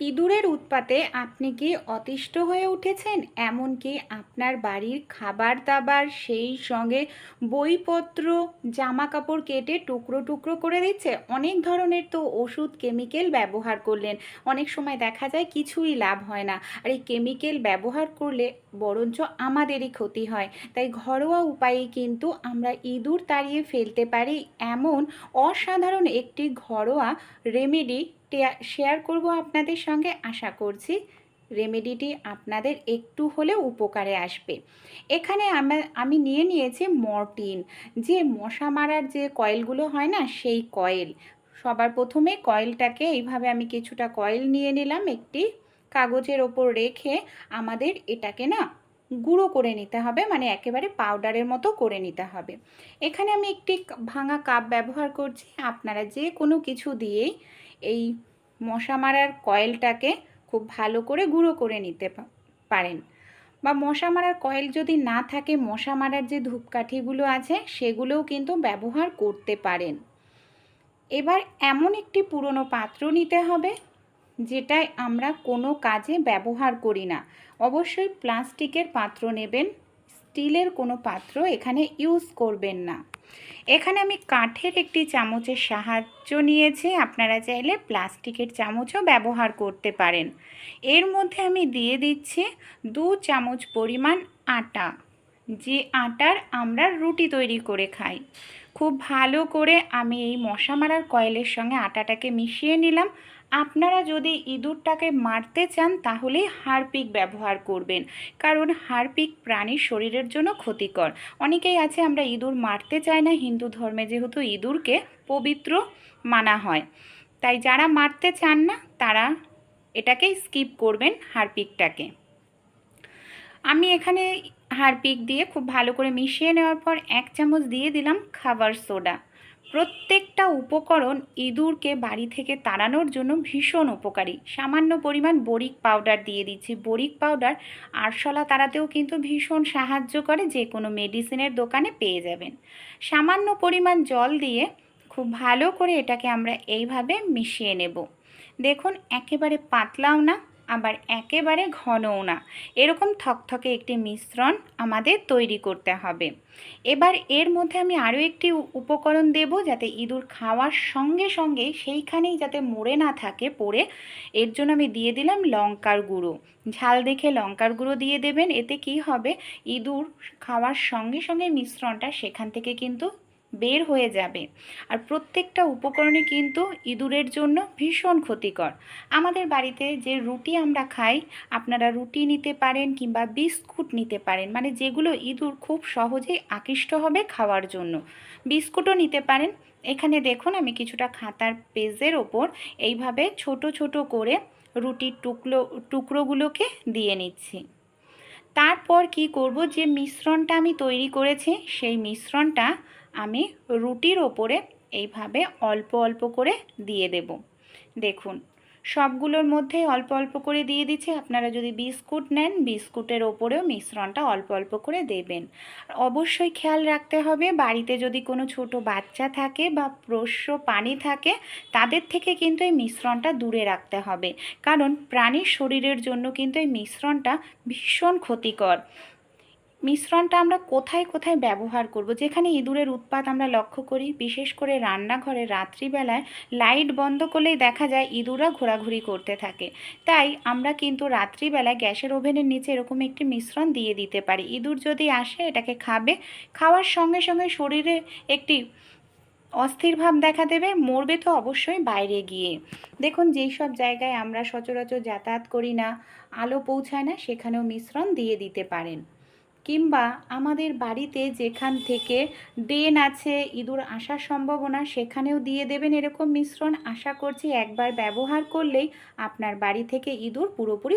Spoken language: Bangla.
ইঁদুরের উৎপাতে আপনি কি অতিষ্ঠ হয়ে উঠেছেন? এমনকি আপনার বাড়ির খাবার দাবার সেই সঙ্গে বইপত্র জামা কাপড় কেটে টুকরো টুকরো করে দিচ্ছে। অনেক ধরনের তো ওষুধ, কেমিক্যাল ব্যবহার করলেন। অনেক সময় দেখা যায় কিছুই লাভ হয় না। আর এই কেমিক্যাল ব্যবহার করলে বরঞ্চ আমাদেরই ক্ষতি হয়। তাই ঘরোয়া উপায়ে কিন্তু আমরা ইঁদুর তাড়িয়ে ফেলতে পারি। এমন অসাধারণ একটি ঘরোয়া রেমেডি শেয়ার করব আপনাদের সঙ্গে। আশা করছি রেমেডিটি আপনাদের একটু হলেও উপকারে আসবে। এখানে আমি নিয়ে নিয়েছি মর্টিন যে মশা মারার যে কয়েলগুলো হয় না, সেই কয়েল। সবার প্রথমে কয়েলটাকে এইভাবে আমি কিছুটা কয়েল নিয়ে নিলাম একটি কাগজের ওপর রেখে আমাদের এটাকে না গুঁড়ো করে নিতে হবে মানে একেবারে পাউডারের মতো করে নিতে হবে। এখানে আমি একটি ভাঙা কাপ ব্যবহার করছি। আপনারা যে কোনো কিছু দিয়েই এই মশা মারার কয়েলটাকে খুব ভালো করে গুঁড়ো করে নিতে পারেন। বা মশা মারার কয়েল যদি না থাকে, মশা মারার যে ধূপকাঠিগুলো আছে, সেগুলোও কিন্তু ব্যবহার করতে পারেন। এবার এমন একটি পুরনো পাত্র নিতে হবে যেটায় আমরা কোনো কাজে ব্যবহার করি না। অবশ্যই প্লাস্টিকের পাত্র নেবেন স্টিলের কোনো পাত্র এখানে ইউজ করবেন না। এখানে আমি কাঠের একটি চামচের সাহায্য নিয়েছি, আপনারা চাইলে প্লাস্টিকের চামচও ব্যবহার করতে পারেন। এর মধ্যে আমি দিয়ে দিচ্ছি দু চামচ পরিমাণ আটা, যে আটার আমরা রুটি তৈরি করে খাই। খুব ভালো করে আমি এই মশা মারার কয়েলের সঙ্গে আটাটাকে মিশিয়ে নিলাম। আপনারা যদি ইঁদুরটাকে মারতে চান, তাহলে হারপিক ব্যবহার করবেন। কারণ হারপিক প্রাণীর শরীরের জন্য ক্ষতিকর। অনেকেই আছে, আমরা ইঁদুর মারতে চাই না। হিন্দু ধর্মে যেহেতু ইঁদুরকে পবিত্র মানা হয়। তাই যারা মারতে চান না, তারা এটাকেই স্কিপ করবেন হারপিকটাকে। আমি এখানে হারপিক দিয়ে খুব ভালো করে মিশিয়ে নেওয়ার পর এক চামচ দিয়ে দিলাম খাবার সোডা। প্রত্যেকটা উপকরণ ইঁদুরকে বাড়ি থেকে তাড়ানোর জন্য ভীষণ উপকারী। সামান্য পরিমাণ বরিক পাউডার দিয়ে দিচ্ছি। বরিক পাউডার আরশলা তাড়াতেও কিন্তু ভীষণ সাহায্য করে, যে কোনো মেডিসিনের দোকানে পেয়ে যাবেন। সামান্য পরিমাণ জল দিয়ে খুব ভালো করে এটাকে আমরা এইভাবে মিশিয়ে নেব। দেখুন, একেবারে পাতলাও না আবার একেবারে ঘনও না। এরকম থকথকে একটি মিশ্রণ আমাদের তৈরি করতে হবে। এবার এর মধ্যে আমি আরও একটি উপকরণ দেব যাতে ইঁদুর খাওয়ার সঙ্গে সঙ্গে সেইখানেই যাতে মরে না থাকে, পড়ে। এর জন্য আমি দিয়ে দিলাম লঙ্কার গুঁড়ো। ঝাল দেখে লঙ্কার গুঁড়ো দিয়ে দেবেন, এতে কি হবে? ইঁদুর খাওয়ার সঙ্গে সঙ্গে মিশ্রণটা সেখান থেকে কিন্তু বের হয়ে যাবে। আর প্রত্যেকটা উপকরণই কিন্তু ইঁদুরের জন্য ভীষণ ক্ষতিকর। আমাদের বাড়িতে যে রুটি আমরা খাই, আপনারা রুটি নিতে পারেন কিংবা বিস্কুট নিতে পারেন। মানে যেগুলো ইঁদুর খুব সহজেই আকৃষ্ট হবে খাওয়ার জন্য। বিস্কুটও নিতে পারেন। এখানে দেখুন, আমি কিছুটা খাতার পেজের ওপর এইভাবে ছোট ছোট করে রুটির টুকরো টুকরোগুলোকে দিয়ে নিচ্ছি। তারপর কি করব? যে মিশ্রণটা আমি তৈরি করেছি, সেই মিশ্রণটা আমি রুটির ওপরে এইভাবে অল্প অল্প করে দিয়ে দেব। দেখুন, সবগুলোর মধ্যে অল্প অল্প করে দিয়ে দিচ্ছি। আপনারা যদি বিস্কুট নেন, বিস্কুটের ওপরেও মিশ্রণটা অল্প অল্প করে দেবেন। অবশ্যই খেয়াল রাখতে হবে, বাড়িতে যদি কোনো ছোট বাচ্চা থাকে বা প্রস্য পানি থাকে, তাদের থেকে কিন্তু এই মিশ্রণটা দূরে রাখতে হবে। কারণ প্রাণীর শরীরের জন্য কিন্তু এই মিশ্রণটা ভীষণ ক্ষতিকর। মিশ্রণটা আমরা কোথায় কোথায় ব্যবহার করব? যেখানে ইঁদুরের উৎপাত আমরা লক্ষ্য করি, বিশেষ করে রান্নাঘরে রাত্রিবেলায় লাইট বন্ধ করলেই দেখা যায় ইঁদুররা ঘোরাঘুরি করতে থাকে। তাই আমরা কিন্তু রাত্রিবেলায় গ্যাসের ওভেনের নিচে এরকম একটি মিশ্রণ দিয়ে দিতে পারি। ইঁদুর যদি আসে, এটাকে খাবে। খাওয়ার সঙ্গে সঙ্গে শরীরে একটি অস্থির ভাব দেখা দেবে, মরবে তো অবশ্যই বাইরে গিয়ে। দেখুন, যেই সব জায়গায় আমরা সচরাচর যাতায়াত করি না, আলো পৌঁছায় না, সেখানেও মিশ্রণ দিয়ে দিতে পারেন। কিংবা আমাদের বাড়িতে যেখান থেকে ড্রেন আছে ইঁদুর আসার সম্ভাবনা, সেখানেও দিয়ে দেবেন এরকম মিশ্রণ। আশা করছি একবার ব্যবহার করলেই আপনার বাড়ি থেকে ইঁদুর পুরোপুরি